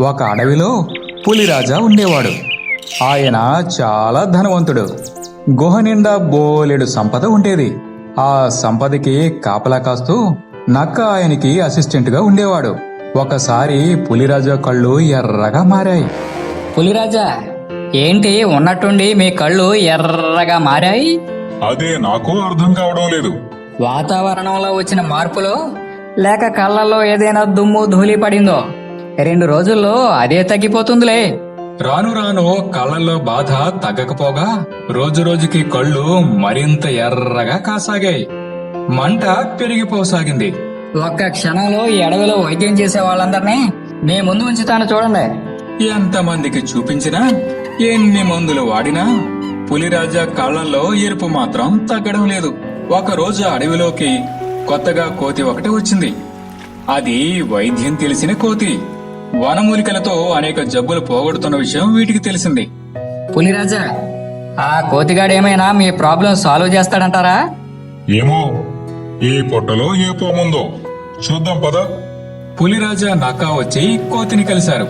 ఒక అడవిలో పులిరాజా ఉండేవాడు. ఆయన చాలా ధనవంతుడు. గుహ నిండా బోలెడు సంపద ఉండేది. ఆ సంపదకి కాపలా కాస్తూ నక్క ఆయనకి అసిస్టెంట్గా ఉండేవాడు. ఒకసారి పులిరాజా కళ్ళు ఎర్రగా మారాయి. పులిరాజా ఏంటి ఉన్నట్టుండి మీ కళ్ళు ఎర్రగా మారాయి? అదే నాకు అర్థం కావడం లేదు. వాతావరణంలో వచ్చిన మార్పులో లేక కళ్ళల్లో ఏదైనా దుమ్ము ధూళి పడిందో? రెండు రోజుల్లో అదే తగ్గిపోతుందిలే. రాను రాను కళ్ళల్లో బాధ తగ్గకపోగా రోజు రోజుకి కళ్ళు మరింత ఎర్రగా కాసాగాయి. మంట పెరిగిపోసాగింది. ఒక్క క్షణంలో ఈ అడవిలో వైద్యం చేసే వాళ్ళందరినీ మీ ముందు ఉంచుతాను చూడండి. ఎంతమందికి చూపించినా ఎన్ని మందులు వాడినా పులిరాజా కళ్ళల్లో ఎరుపు మాత్రం తగ్గడం లేదు. ఒక రోజు అడవిలోకి కొత్తగా కోతి ఒకటి వచ్చింది. అది వైద్యం తెలిసిన కోతి. వనమూలికలతో అనేక జబ్బులు పోగొడుతున్న విషయం వీటికి తెలిసింది. పులిరాజా ఆ కోతిగాడు ఏమైనా మీ ప్రాబ్లం సాల్వ్ చేస్తాడంటారా? ఏమో ఈ పొట్టలో ఏ పోముందో. చూద్దాం పద. పులిరాజా నక్క వచ్చి కోతిని కలిశారు.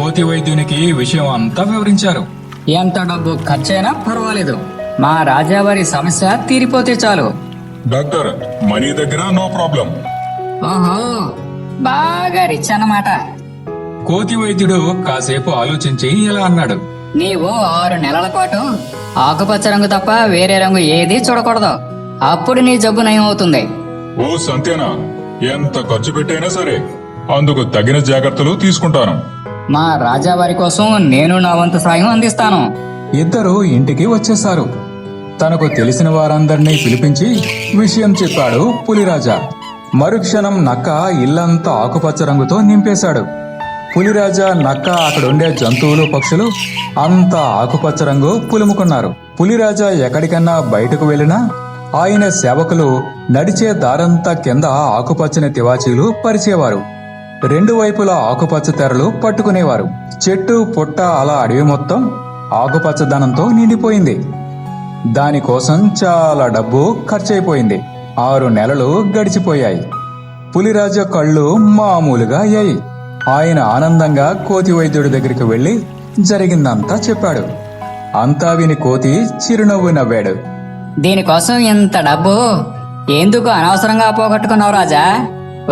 కోతి వైద్యునికి విషయం అంతా వివరించారు. ఎంత డబ్బు ఖర్చైనా పర్వాలేదు. మా రాజావారి సమస్య తీరిపోతే చాలు. డాక్టర్ మనీ దగ్గర నో ప్రాబ్లం. ఓహో బాగా రిచ్ అన్నమాట. కోతి వైద్యుడు కాసేపు ఆలోచించి ఇలా అన్నాడు. నీవు ఆరు నెలల పాటు ఆకుపచ్చ రంగు తప్ప వేరే రంగు ఏది చూడకూడదు. అప్పుడు నీ జబ్బు నయం అవుతుంది. ఓ సంత్యనా ఎంత ఖర్చు పెట్టైనా సరే అందుకు తగిన జాగ్రత్తలు తీసుకుంటాను. మా రాజావారి కోసం నేను నా వంతు సాయం అందిస్తాను. ఇద్దరు ఇంటికి వచ్చేశారు. తనకు తెలిసిన వారందరినీ పిలిపించి విషయం చెప్పాడు పులిరాజా. మరుక్షణం నక్క ఇల్లంతా ఆకుపచ్చ రంగుతో నింపేశాడు. పులిరాజా నక్క అక్కడ ఉండే జంతువులు పక్షులు అంతా ఆకుపచ్చ రంగు పులుముకున్నారు. పులిరాజా ఎక్కడికన్నా బయటకు వెళ్ళినా ఆయన సేవకులు నడిచే దారంతా కింద ఆకుపచ్చని తివాచీలు పరిచేవారు. రెండు వైపులా ఆకుపచ్చ తెరలు పట్టుకునేవారు. చెట్టు పుట్ట అలా అడవి మొత్తం ఆకుపచ్చదనంతో నిండిపోయింది. దానికోసం చాలా డబ్బు ఖర్చయిపోయింది ఆరు నెలలు గడిచిపోయాయి. పులిరాజ కళ్ళు మామూలుగా అయ్యాయి. ఆయన ఆనందంగా కోతి వైద్యుడి దగ్గరికి వెళ్ళి జరిగిందంతా చెప్పాడు. అంతా విని కోతి చిరునవ్వు నవ్వాడు. దీనికోసం ఇంత డబ్బు ఎందుకు అనవసరంగా పోగొట్టుకున్నావు రాజా?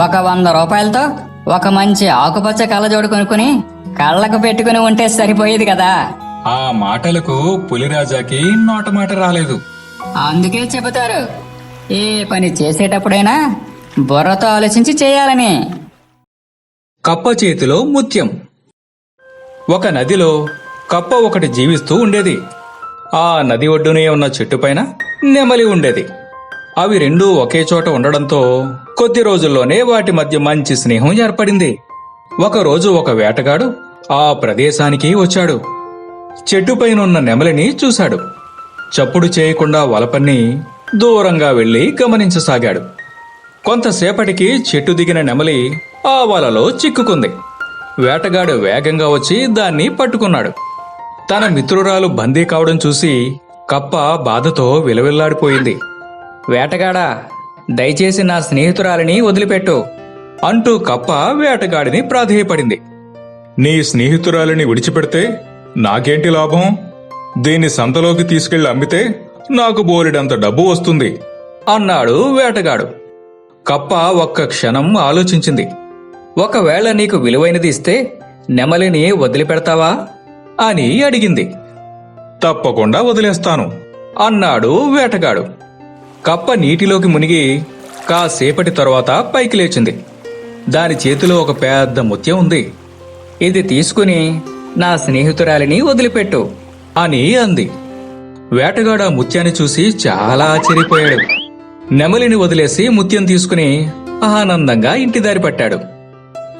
ఒక వంద రూపాయలతో ఒక మంచి ఆకుపచ్చ కళ్ళజోడు కొనుక్కుని కళ్ళకు పెట్టుకుని ఉంటే సరిపోయేది కదా. ఆ మాటలకు పులిరాజాకి నోటమాట రాలేదు. అందుకే చెబుతారు ఏ పని చేసేటప్పుడైనా బుర్రతో ఆలోచించి చేయాలని. కప్ప చేతిలో ముత్యం. ఒక నదిలో కప్ప ఒకటి జీవిస్తూ ఉండేది. ఆ నది ఒడ్డునే ఉన్న చెట్టుపైన నెమలి ఉండేది. అవి రెండూ ఒకే చోట ఉండడంతో కొద్ది రోజుల్లోనే వాటి మధ్య మంచి స్నేహం ఏర్పడింది. ఒకరోజు ఒక వేటగాడు ఆ ప్రదేశానికి వచ్చాడు. చెట్టుపైనున్న నెమలిని చూశాడు. చప్పుడు చేయకుండా వలపన్ని దూరంగా వెళ్ళి గమనించసాగాడు. కొంతసేపటికి చెట్టు దిగిన నెమలి ఆ వలలో చిక్కుకుంది. వేటగాడు వేగంగా వచ్చి దాన్ని పట్టుకున్నాడు. తన మిత్రురాలు బందీ కావడం చూసి కప్ప బాధతో విలవిల్లాడిపోయింది. వేటగాడా దయచేసి నా స్నేహితురాలిని వదిలిపెట్టు అంటూ కప్ప వేటగాడిని ప్రాధేయపడింది. నీ స్నేహితురాలిని విడిచిపెడితే నాకేంటి లాభం? దీన్ని సంతలోకి తీసుకెళ్ళి అమ్మితే నాకు బోలెడంత డబ్బు వస్తుంది. అన్నాడు వేటగాడు. కప్ప ఒక్క క్షణం ఆలోచించింది. ఒకవేళ నీకు విలువైనది ఇస్తే నెమలిని వదిలిపెడతావా? అని అడిగింది. తప్పకుండా వదిలేస్తాను అన్నాడు వేటగాడు. కప్ప నీటిలోకి మునిగి కాసేపటి తరువాత పైకి లేచింది. దాని చేతిలో ఒక పెద్ద ముత్యం ఉంది. ఇది తీసుకుని నా స్నేహితురాలిని వదిలిపెట్టు అని అంది. వేటగాడు ఆ ముత్యాన్ని చూసి చాలా ఆశ్చర్యపోయాడు. నెమలిని వదిలేసి ముత్యం తీసుకుని ఆనందంగా ఇంటి దారి పట్టాడు.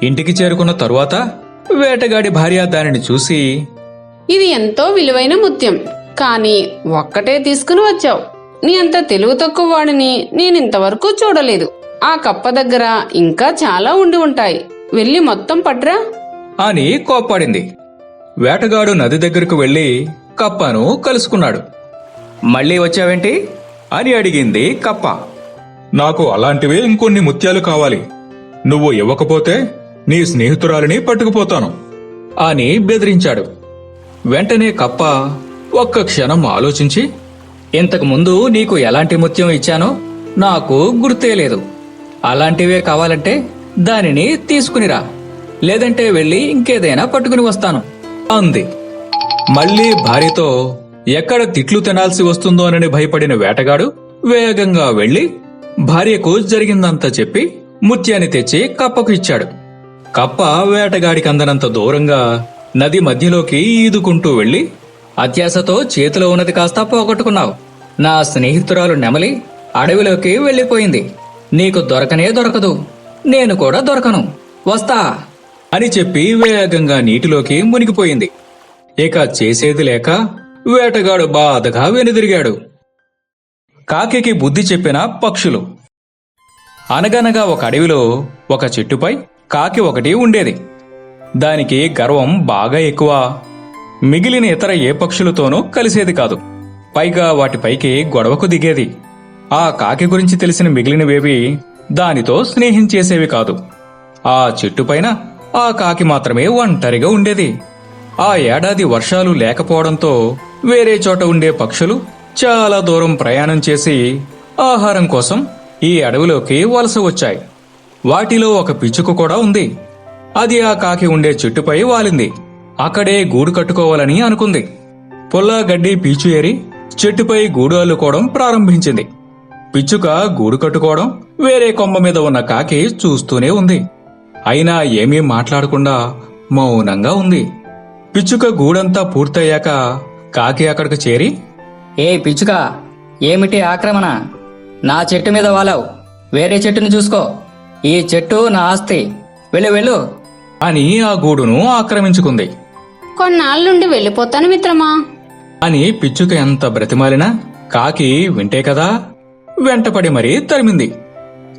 ఇంటికి చేరుకున్న తరువాత వేటగాడి భార్య దానిని చూసి ఇది ఎంతో విలువైన ముత్యం కానీ ఒక్కటే తీసుకుని వచ్చావు. నీ అంత తెలివి తక్కువ వాడిని నేనింతవరకు చూడలేదు. ఆ కప్ప దగ్గర ఇంకా చాలా ఉండి ఉంటాయి. వెళ్ళి మొత్తం పట్రా. అని కోప్పడింది. వేటగాడు నది దగ్గరకు వెళ్ళి కప్పను కలుసుకున్నాడు. మళ్ళీ వచ్చావేంటి? అని అడిగింది కప్ప. నాకు అలాంటివే ఇంకొన్ని ముత్యాలు కావాలి. నువ్వు ఇవ్వకపోతే నీ స్నేహితురాలిని పట్టుకుపోతాను అని బెదిరించాడు. వెంటనే కప్ప ఒక్క క్షణం ఆలోచించి ఇంతకు ముందు నీకు ఎలాంటి ముత్యం ఇచ్చానో నాకు గుర్తే లేదు. అలాంటివే కావాలంటే దానిని తీసుకునిరా. లేదంటే వెళ్ళి ఇంకేదైనా పట్టుకుని వస్తాను అంది. మళ్ళీ భార్యతో ఎక్కడ తిట్లు తినాల్సి వస్తుందోనని భయపడిన వేటగాడు వేగంగా వెళ్ళి భార్యకు జరిగిందంతా చెప్పి ముత్యాన్ని తెచ్చి కప్పకు ఇచ్చాడు. కప్ప వేటగాడికి అందనంత దూరంగా నది మధ్యలోకి ఈదుకుంటూ వెళ్ళి అత్యాశతో చేతిలో ఉన్నది కాస్త పోగొట్టుకున్నావు. నా స్నేహితురాలు నెమలి అడవిలోకి వెళ్ళిపోయింది. నీకు దొరకనే దొరకదు. నేను కూడా దొరకను. వస్తా. అని చెప్పి వేగంగా నీటిలోకి మునిగిపోయింది. ఇక చేసేది లేక వేటగాడు బాధగా వెనుదిరిగాడు. కాకికి బుద్ధి చెప్పిన పక్షులు. అనగనగా ఒక అడవిలో ఒక చెట్టుపై కాకి ఒకటి ఉండేది. దానికి గర్వం బాగా ఎక్కువ. మిగిలిన ఇతర ఏ పక్షులతోనూ కలిసేది కాదు. పైగా వాటిపైకి గొడవకు దిగేది. ఆ కాకి గురించి తెలిసిన మిగిలినవేవి దానితో స్నేహించేసేవి కాదు. ఆ చెట్టుపైన ఆ కాకి మాత్రమే ఒంటరిగా ఉండేది. ఆ ఏడాది వర్షాలు లేకపోవడంతో వేరే చోట ఉండే పక్షులు చాలా దూరం ప్రయాణం చేసి ఆహారం కోసం ఈ అడవిలోకి వలస వచ్చాయి. వాటిలో ఒక పిచ్చుక కూడా ఉంది. అది ఆ కాకి ఉండే చెట్టుపై వాలింది. అక్కడే గూడు కట్టుకోవాలని అనుకుంది. పొల్లా గడ్డి పీచు ఏరి చెట్టుపై గూడు అల్లుకోవడం ప్రారంభించింది. పిచ్చుక గూడు కట్టుకోవడం వేరే కొమ్మ మీద ఉన్న కాకి చూస్తూనే ఉంది. అయినా ఏమీ మాట్లాడకుండా మౌనంగా ఉంది. పిచ్చుక గూడంతా పూర్తయ్యాక కాకి అక్కడికి చేరి ఏ పిచ్చుక ఏమిటి ఆక్రమణ? నా చెట్టు మీద వాలావు. వేరే చెట్టుని చూసుకో. ఈ చెట్టు నా ఆస్తి. వెళ్ళు వెళ్ళు. అని ఆ గూడును ఆక్రమించుకుంది. కొన్నాళ్ళ వెళ్ళిపోతాను మిత్రమా? అని పిచ్చుక ఎంత బ్రతిమాలినా కాకి వింటే కదా? వెంటపడి మరీ తరిమింది.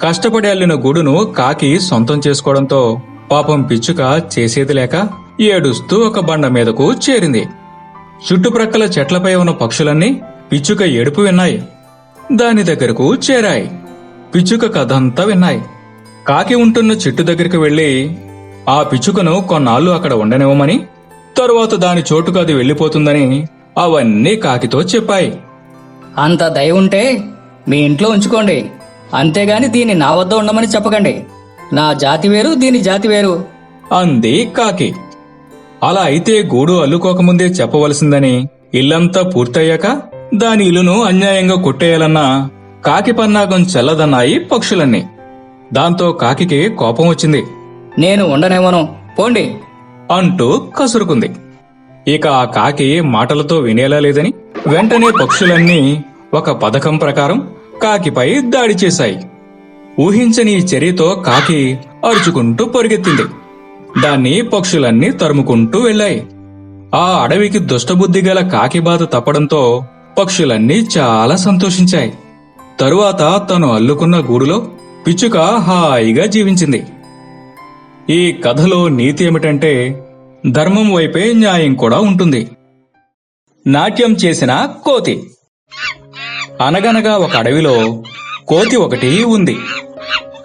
కష్టపడి అల్లిన గూడును కాకి సొంతం చేసుకోవడంతో పాపం పిచ్చుక చేసేది లేక ఏడుస్తూ ఒక బండ మీదకు చేరింది. చుట్టుప్రక్కల చెట్లపై ఉన్న పక్షులన్నీ పిచ్చుక ఏడుపు విన్నాయి. దాని దగ్గరకు చేరాయి. పిచ్చుక కథంతా విన్నాయి. కాకి ఉంటున్న చెట్టు దగ్గరికి వెళ్ళి ఆ పిచ్చుకను కొన్నాళ్ళు అక్కడ ఉండనివ్వమని తరువాత దాని చోటుకు అది వెళ్ళిపోతుందని అవన్నీ కాకితో చెప్పాయి. అంత దయ ఉంటే మీ ఇంట్లో ఉంచుకోండి. అంతేగాని దీన్ని నా వద్ద ఉండమని చెప్పకండి. నా జాతి వేరు దీని జాతి వేరు. అంది కాకి. అలా అయితే గూడు అల్లుకోకముందే చెప్పవలసిందని ఇల్లంతా పూర్తయ్యాక దాని ఇల్లును అన్యాయంగా కొట్టేయాలన్నా కాకి పన్నాగం చెల్లదన్నాయి పక్షులన్నీ. దాంతో కాకికి కోపం వచ్చింది. నేను ఉండనివ్వను పోండి. అంటూ కసురుకుంది. ఇక ఆ కాకి మాటలతో వినేలా లేదని వెంటనే పక్షులన్నీ ఒక పథకం ప్రకారం కాకిపై దాడి చేశాయి. ఊహించని చర్యతో కాకి అరుచుకుంటూ పొరుగెత్తింది. దాన్ని పక్షులన్నీ తరుముకుంటూ వెళ్ళాయి. ఆ అడవికి దుష్టబుద్ధి గల కాకి బాధ తప్పడంతో పక్షులన్నీ చాలా సంతోషించాయి. తరువాత తను అల్లుకున్న గూడులో పిచ్చుక హాయిగా జీవించింది. ఈ కథలో నీతి ఏమిటంటే ధర్మం వైపే న్యాయం కూడా ఉంటుంది. నాట్యం చేసిన కోతి. అనగనగా ఒక అడవిలో కోతి ఒకటి ఉంది.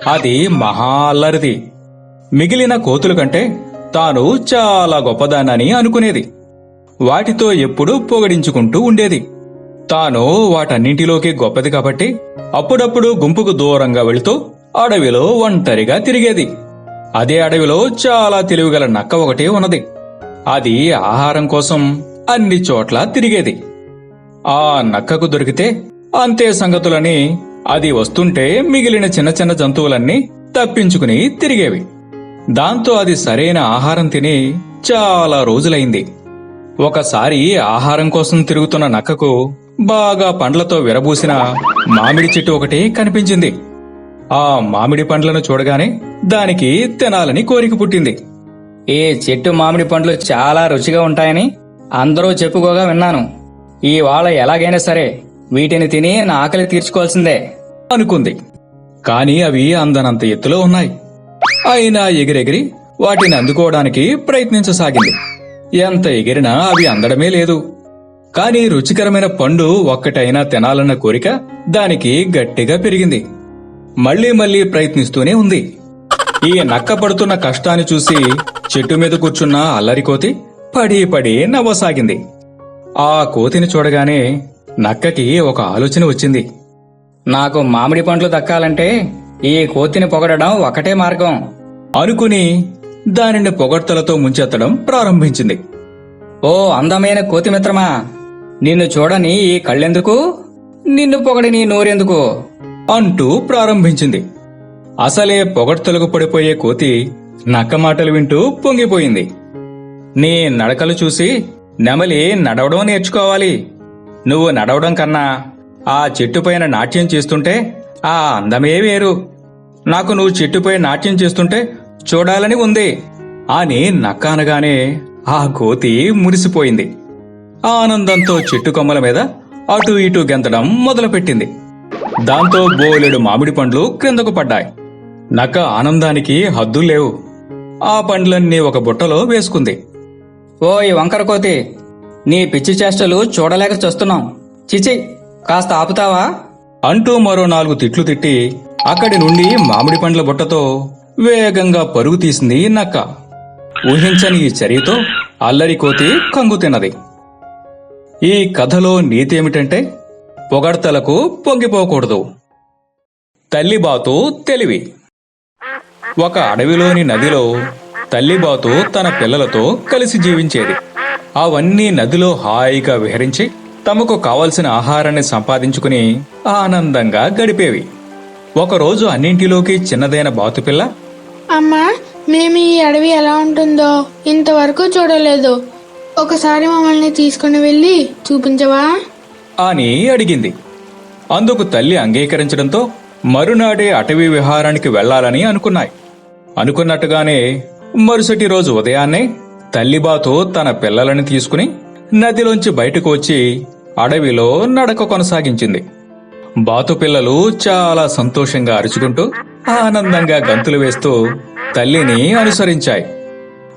అది మహా అల్లరిది మిగిలిన కోతుల కంటే తాను చాలా గొప్పదానని అనుకునేది. వాటితో ఎప్పుడూ పొగడించుకుంటూ ఉండేది. తాను వాటన్నింటిలోకి గొప్పది కాబట్టి అప్పుడప్పుడు గుంపుకు దూరంగా వెళుతూ అడవిలో ఒంటరిగా తిరిగేది. అదే అడవిలో చాలా తెలివిగల నక్క ఒకటి ఉన్నది. అది ఆహారం కోసం అన్ని చోట్ల తిరిగేది. ఆ నక్కకు దొరికితే అంతే సంగతులని అది వస్తుంటే మిగిలిన చిన్న చిన్న జంతువులన్నీ తప్పించుకుని తిరిగేవి. దాంతో అది సరైన ఆహారం తిని చాలా రోజులైంది. ఒకసారి ఆహారం కోసం తిరుగుతున్న నక్కకు బాగా పండ్లతో విరబూసిన మామిడి చెట్టు ఒకటి కనిపించింది. ఆ మామిడి పండ్లను చూడగానే దానికి తినాలని కోరిక పుట్టింది. ఈ చెట్టు మామిడి పండ్లు చాలా రుచిగా ఉంటాయని అందరూ చెప్పుకోగా విన్నాను. ఈ వాళ్ళ ఎలాగైనా సరే వీటిని తిని నా ఆకలి తీర్చుకోవాల్సిందే అనుకుంది. కాని అవి అందనంత ఎత్తులో ఉన్నాయి. అయినా ఎగిరెగిరి వాటిని అందుకోవడానికి ప్రయత్నించసాగింది. ఎంత ఎగిరినా అవి అందడమే లేదు. కాని రుచికరమైన పండు ఒక్కటైనా తినాలన్న కోరిక దానికి గట్టిగా పెరిగింది. మళ్ళీ మళ్ళీ ప్రయత్నిస్తూనే ఉంది. ఈ నక్క పడుతున్న కష్టాన్ని చూసి చెట్టు మీద కూర్చున్న అల్లరి కోతి పడి పడి నవ్వసాగింది. ఆ కోతిని చూడగానే నక్కకి ఒక ఆలోచన వచ్చింది. నాకు మామిడి పండ్లు దక్కాలంటే ఈ కోతిని పొగడడం ఒకటే మార్గం అనుకుని దానిని పొగడ్తలతో ముంచెత్తడం ప్రారంభించింది. ఓ అందమైన కోతి మిత్రమా నిన్ను చూడని ఈ కళ్ళెందుకు? నిన్ను పొగడని నోరెందుకు? అంటూ ప్రారంభించింది. అసలే పొగడ్తలకు పడిపోయే కోతి నక్క మాటలు వింటూ పొంగిపోయింది. నీ నడకలు చూసి నెమలి నడవడం నేర్చుకోవాలి. నువ్వు నడవడం కన్నా ఆ చెట్టుపైన నాట్యం చేస్తుంటే ఆ అందమే వేరు. నాకు నువ్వు చెట్టుపై నాట్యం చేస్తుంటే చూడాలని ఉంది. అని నక్క అనగానే ఆ కోతి మురిసిపోయింది. ఆనందంతో చెట్టు కొమ్మల మీద అటు ఇటు గెంతడం మొదలుపెట్టింది. దాంతో బోలెడు మామిడి పండ్లు క్రిందకు పడ్డాయి. నక్క ఆనందానికి హద్దులు లేవు. ఆ పండ్లన్నీ ఒక బుట్టలో వేసుకుంది. ఓయ్ వంకర కోతి నీ పిచ్చి చేష్టలు చూడలేక చూస్తున్నాం. చిచి కాస్త ఆపుతావా? అంటూ మరో నాలుగు తిట్లు తిట్టి అక్కడి నుండి మామిడి పండ్ల బుట్టతో వేగంగా పరుగు తీసింది నక్క. ఊహించని ఈ చర్యతో అల్లరి కోతి కంగు తిన్నది. ఈ కథలో నీతి ఏమిటంటే పొగడ్తలకు పొంగిపోకూడదు. తల్లిబాతు తెలివి. ఒక అడవిలోని నదిలో తల్లిబాతు తన పిల్లలతో కలిసి జీవించేది. అవన్నీ నదిలో హాయిగా విహరించి తమకు కావలసిన ఆహారాన్ని సంపాదించుకుని ఆనందంగా గడిపేవి. ఒకరోజు అన్నింటిలోకి చిన్నదైన బాతుపిల్ల అమ్మా మేము ఈ అడవి ఎలా ఉంటుందో ఇంతవరకు చూడలేదు. ఒకసారి మమ్మల్ని తీసుకుని వెళ్ళి చూపించవా? అని అడిగింది. అందుకు తల్లి అంగీకరించడంతో మరునాడే అటవీ విహారానికి వెళ్ళాలని అనుకున్నాయి. అనుకున్నట్టుగానే మరుసటి రోజు ఉదయాన్నే తల్లిబాతు తన పిల్లలని తీసుకుని నదిలోంచి బయటకు వచ్చి అడవిలో నడక కొనసాగించింది. బాతు పిల్లలు చాలా సంతోషంగా అరుచుకుంటూ ఆనందంగా గంతులు వేస్తూ తల్లిని అనుసరించాయి.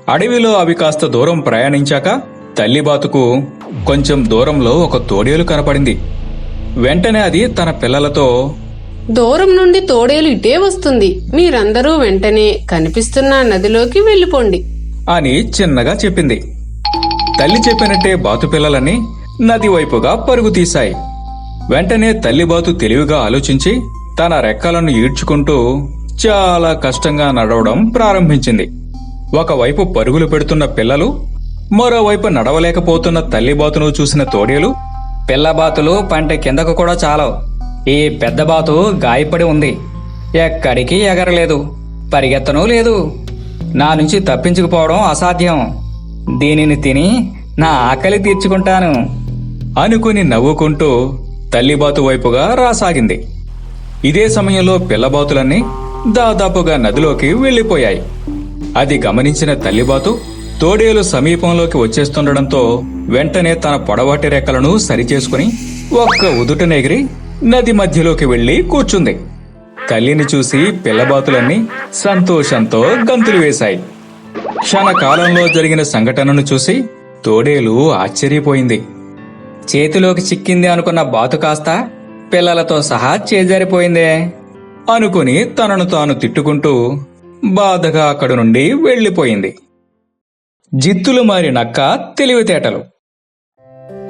అడవిలో అవి కాస్త దూరం ప్రయాణించాక తల్లిబాతుకు కొంచెం దూరంలో ఒక తోడేలు కనపడింది. వెంటనే అది తన పిల్లలతో దూరం నుండి తోడేలు ఇటే వస్తుంది. మీరందరూ వెంటనే కనిపిస్తున్న నదిలోకి వెళ్ళిపోండి. అని చిన్నగా చెప్పింది. తల్లి చెప్పినట్టే బాతు పిల్లలని నది వైపుగా పరుగు తీశాయి. వెంటనే తల్లి బాతు తెలివిగా ఆలోచించి తన రెక్కలను ఈడ్చుకుంటూ చాలా కష్టంగా నడవడం ప్రారంభించింది. ఒకవైపు పరుగులు పెడుతున్న పిల్లలు మరోవైపు నడవలేకపోతున్న తల్లి బాతును చూసిన తోడేలు పిల్ల బాతులు పంట కిందకు కూడా చాలవు. ఈ పెద్ద బాతు గాయపడి ఉంది. ఎక్కడికి ఎగరలేదు. పరిగెత్తనూ లేదు. నా నుంచి తప్పించుకుపోవడం అసాధ్యం. దీనిని తిని నా ఆకలి తీర్చుకుంటాను. అనుకుని నవ్వుకుంటూ తల్లిబాతు వైపుగా రాసాగింది. ఇదే సమయంలో పిల్లబాతులన్నీ దాదాపుగా నదిలోకి వెళ్ళిపోయాయి. అది గమనించిన తల్లిబాతు తోడేలు సమీపంలోకి వచ్చేస్తుండడంతో వెంటనే తన పొడవాటి రెక్కలను సరిచేసుకుని ఒక్క ఉదుటనెగిరి నది మధ్యలోకి వెళ్ళి కూర్చుంది. తల్లిని చూసి పిల్లబాతులన్నీ సంతోషంతో గంతులు వేశాయి. క్షణకాలంలో జరిగిన సంఘటనను చూసి తోడేలు ఆశ్చర్యపోయింది. చేతిలోకి చిక్కింది అనుకున్న బాతు కాస్త పిల్లలతో సహా చేజారిపోయిందే అనుకుని తనను తాను తిట్టుకుంటూ బాధగా అక్కడి నుండి వెళ్ళిపోయింది జిత్తులు మారి నక్క తెలివితేటలు.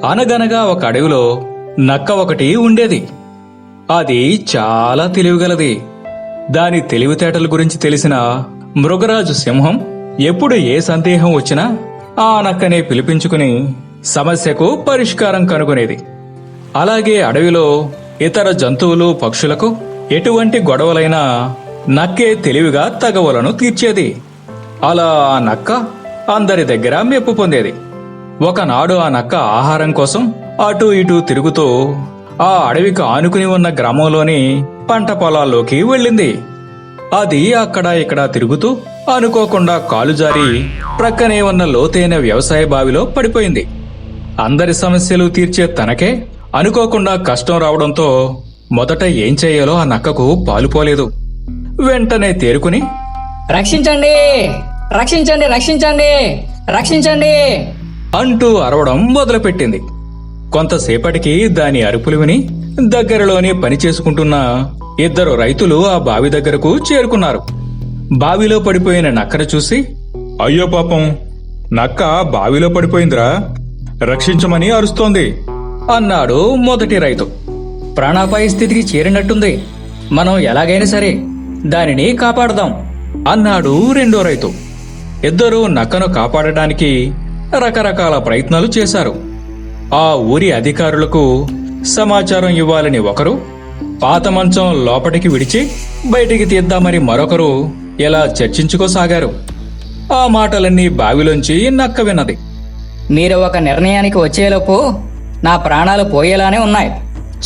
అనగనగా ఒక అడవిలో నక్క ఒకటి ఉండేది. అది చాలా తెలివిగలది. దాని తెలివితేటల గురించి తెలిసిన మృగరాజు సింహం ఎప్పుడు ఏ సందేహం వచ్చినా ఆ నక్కనే పిలిపించుకుని సమస్యకు పరిష్కారం కనుగొనేది. అలాగే అడవిలో ఇతర జంతువులు పక్షులకు ఎటువంటి గొడవలైనా నక్కే తెలివిగా తగవలను తీర్చేది. అలా నక్క అందరి దగ్గర మెప్పు పొందేది. ఒకనాడు ఆ నక్క ఆహారం కోసం అటూ ఇటూ తిరుగుతూ ఆ అడవికి ఆనుకుని ఉన్న గ్రామంలోని పంట పొలాల్లోకి వెళ్ళింది. అది అక్కడ ఇక్కడ తిరుగుతూ అనుకోకుండా కాలు జారి ప్రక్కనే ఉన్న లోతైన వ్యవసాయ బావిలో పడిపోయింది. అందరి సమస్యలు తీర్చే తనకే అనుకోకుండా కష్టం రావడంతో మొదట ఏం చేయాలో ఆ నక్కకు పాలుపోలేదు వెంటనే తేరుకుని రక్షించండి! రక్షించండి రక్షించండి రక్షించండి. అంటూ అరవడం మొదలుపెట్టింది. కొంతసేపటికి దాని అరుపులు విని దగ్గరలోనే పని చేసుకుంటున్న ఇద్దరు రైతులు ఆ బావి దగ్గరకు చేరుకున్నారు. బావిలో పడిపోయిన నక్కను చూసి అయ్యో పాపం నక్క బావిలో పడిపోయిందిరా. రక్షించమని అరుస్తోంది. అన్నాడు మొదటి రైతు. ప్రాణాపాయ స్థితికి చేరినట్టుంది. మనం ఎలాగైనా సరే దానిని కాపాడదాం అన్నాడు రెండో రైతు. ఇద్దరూ నక్కను కాపాడటానికి రకరకాల ప్రయత్నాలు చేశారు. ఆ ఊరి అధికారులకు సమాచారం ఇవ్వాలని ఒకరు పాత మంచం లోపటికి విడిచి బయటికి తీద్దామని మరొకరు ఇలా చర్చించుకోసాగారు. ఆ మాటలన్నీ బావిలోంచి నక్క విన్నది. మీరు ఒక నిర్ణయానికి వచ్చేలోపు నా ప్రాణాలు పోయేలానే ఉన్నాయి.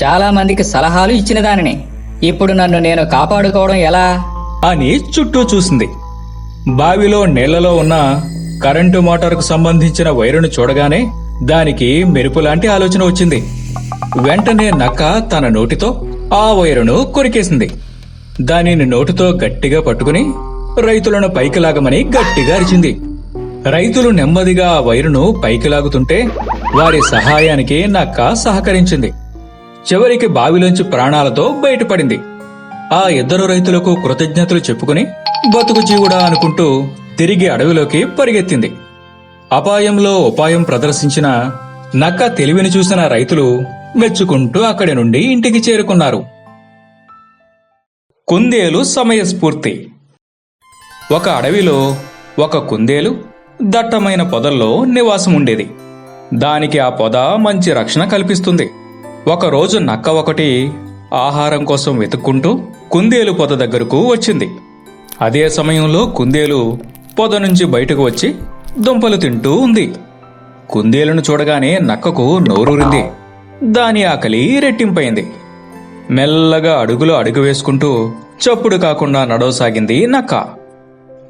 చాలా మందికి సలహాలు ఇచ్చిన దానిని. ఇప్పుడు నన్ను నేను కాపాడుకోవడం ఎలా? అని చుట్టూ చూసింది. బావిలో నీళ్ళలో ఉన్న కరెంటు మోటారుకు సంబంధించిన వైరును చూడగానే దానికి మెరుపులాంటి ఆలోచన వచ్చింది. వెంటనే నక్క తన నోటితో ఆ వైరును కొరికేసింది. దానిని నోటితో గట్టిగా పట్టుకుని రైతులను పైకి లాగమని గట్టిగా అరిచింది. రైతులు నెమ్మదిగా ఆ వైరును పైకి లాగుతుంటే వారి సహాయానికి నక్క సహకరించింది. చివరికి బావిలోంచి ప్రాణాలతో బయటపడింది. ఆ ఇద్దరు రైతులకు కృతజ్ఞతలు చెప్పుకుని బతుకు జీవుడా అనుకుంటూ తిరిగి అడవిలోకి పరిగెత్తింది. అపాయంలో ఉపాయం ప్రదర్శించిన నక్క తెలివిని చూసిన రైతులు మెచ్చుకుంటూ అక్కడి నుండి ఇంటికి చేరుకున్నారు. కుందేలు సమయస్ఫూర్తి. ఒక అడవిలో ఒక కుందేలు దట్టమైన పొదల్లో నివాసం ఉండేది దానికి ఆ పొద మంచి రక్షణ కల్పిస్తుంది. ఒకరోజు నక్క ఒకటి ఆహారం కోసం వెతుక్కుంటూ కుందేలు పొద దగ్గరకు వచ్చింది. అదే సమయంలో కుందేలు పొద నుంచి బయటకు వచ్చి దుంపలు తింటూ ఉంది. కుందేలును చూడగానే నక్కకు నోరూరింది. దాని ఆకలి రెట్టింపైంది. మెల్లగా అడుగులో అడుగు వేసుకుంటూ చప్పుడు కాకుండా నడవసాగింది నక్క.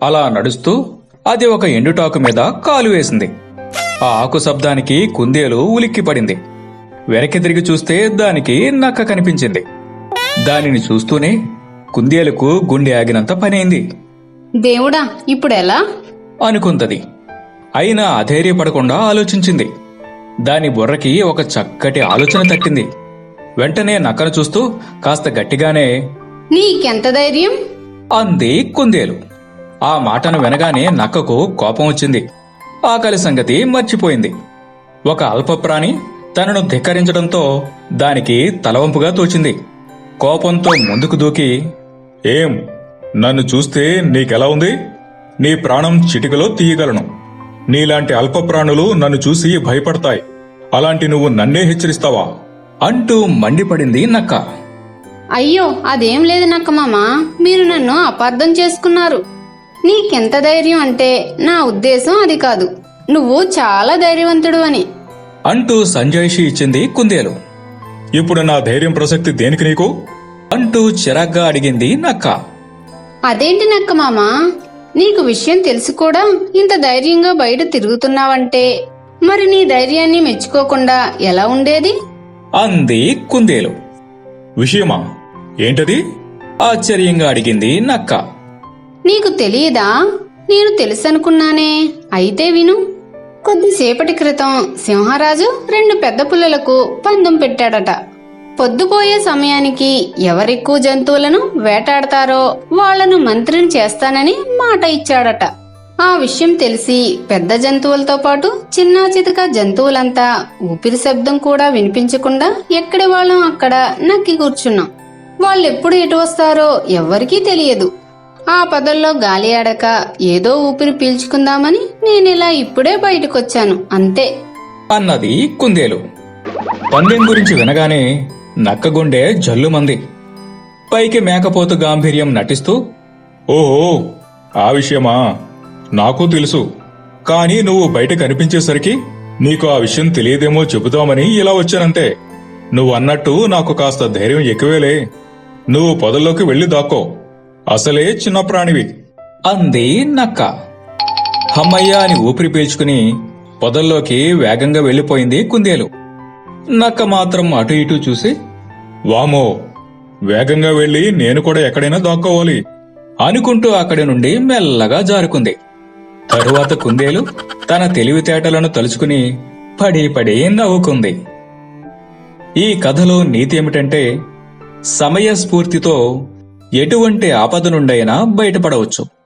అలా నడుస్తూ అది ఒక ఎండుటాకు మీద కాలు వేసింది. ఆ ఆకు శబ్దానికి కుందేలు ఉలిక్కిపడింది వెనక్కి తిరిగి చూస్తే దానికి నక్క కనిపించింది. దానిని చూస్తూనే కుందేలుకు గుండె ఆగినంత పనైంది. దేవుడా ఇప్పుడు ఎలా అనుకుందది అయినా అధైర్యపడకుండా ఆలోచించింది. దాని బుర్రకి ఒక చక్కటి ఆలోచన తట్టింది. వెంటనే నక్కను చూస్తూ కాస్త గట్టిగానే నీకెంత ధైర్యం? అంది కుందేలు. ఆ మాటను వినగానే నక్కకు కోపం వచ్చింది. ఆకలి సంగతి మర్చిపోయింది. ఒక అల్పప్రాణి తనను ధిక్కరించడంతో దానికి తలవంపుగా తోచింది. కోపంతో ముందుకు దూకి ఏం? నన్ను చూస్తే నీకెలా ఉంది? నీ ప్రాణం చిటికలో తీయగలను. నీలాంటి అల్ప ప్రాణులు నన్ను చూసి భయపడతాయి. అలాంటి నువ్వు నన్నే హెచ్చరిస్తావా? అంటూ మండిపడింది నక్క. అయ్యో అదేం లేదు నక్కమామ మీరు నన్ను అపార్థం చేసుకున్నారు. నీకెంత ధైర్యం అంటే నా ఉద్దేశం అది కాదు. నువ్వు చాలా ధైర్యవంతుడు అని. అంటూ సంజాయిషి ఇచ్చింది కుందేలు. ఇప్పుడు నా ధైర్యం ప్రసక్తి దేనికి నీకు? అంటూ చిరాగ్గా అడిగింది నక్క. అదేంటి నక్కమామ నీకు విషయం తెలిసి కూడా ఇంత ధైర్యంగా బయట తిరుగుతున్నావంటే. మరి నీ ధైర్యాన్ని మెచ్చుకోకుండా ఎలా ఉండేది? అంది కుందేలు. విషయమా? ఏంటది? ఆశ్చర్యంగా అడిగింది నక్క. నీకు తెలియదా? నేను తెలుసనుకున్నానే. అయితే విను. కొద్దిసేపటి క్రితం సింహరాజు రెండు పెద్ద పుల్లలకు పందెం పెట్టాడట. పొద్దుపోయే సమయానికి ఎవరెక్కువ జంతువులను వేటాడతారో వాళ్ళను మంత్రిని చేస్తానని మాట ఇచ్చాడట. ఆ విషయం తెలిసి పెద్ద జంతువులతో పాటు చిన్నా చితక జంతువులంతా ఊపిరి శబ్దం కూడా వినిపించకుండా ఎక్కడి వాళ్ళం అక్కడ నక్కి కూర్చున్నాం. వాళ్ళెప్పుడు ఎటు వస్తారో ఎవ్వరికీ తెలియదు. ఆ పదల్లో గాలి ఆడక ఏదో ఊపిరి పీల్చుకుందామని నేనిలా ఇప్పుడే బయటకొచ్చాను అంతే. అన్నది కుందేలు. పందెం గురించి వినగానే నక్క గుండె జల్లుమంది. పైకి మేకపోతు గాంభీర్యం నటిస్తూ ఓహో ఆ విషయమా? నాకు తెలుసు. కానీ నువ్వు బయట కనిపించేసరికి నీకు ఆ విషయం తెలియదేమో చెబుదామని ఇలా వచ్చానంతే. నువ్వు అన్నట్టు నాకు కాస్త ధైర్యం ఎక్కువేలే. నువ్వు పొదల్లోకి వెళ్ళి దాక్కో. అసలే చిన్న ప్రాణివి. అంది నక్క. హమ్మయ్య అని ఊపిరి పీల్చుకుని పొదల్లోకి వేగంగా వెళ్ళిపోయింది కుందేలు. నక్క మాత్రం అటు ఇటు చూసి వామో వేగంగా వెళ్ళి నేను కూడా ఎక్కడైనా దాక్కోవాలి అనుకుంటూ అక్కడి నుండి మెల్లగా జారుకుంది. తరువాత కుందేలు తన తెలివితేటలను తలుచుకుని పడి పడి నవ్వుకుంది. ఈ కథలో నీతి ఏమిటంటే సమయస్ఫూర్తితో ఎటువంటి ఆపద నుండైనా బయటపడవచ్చు.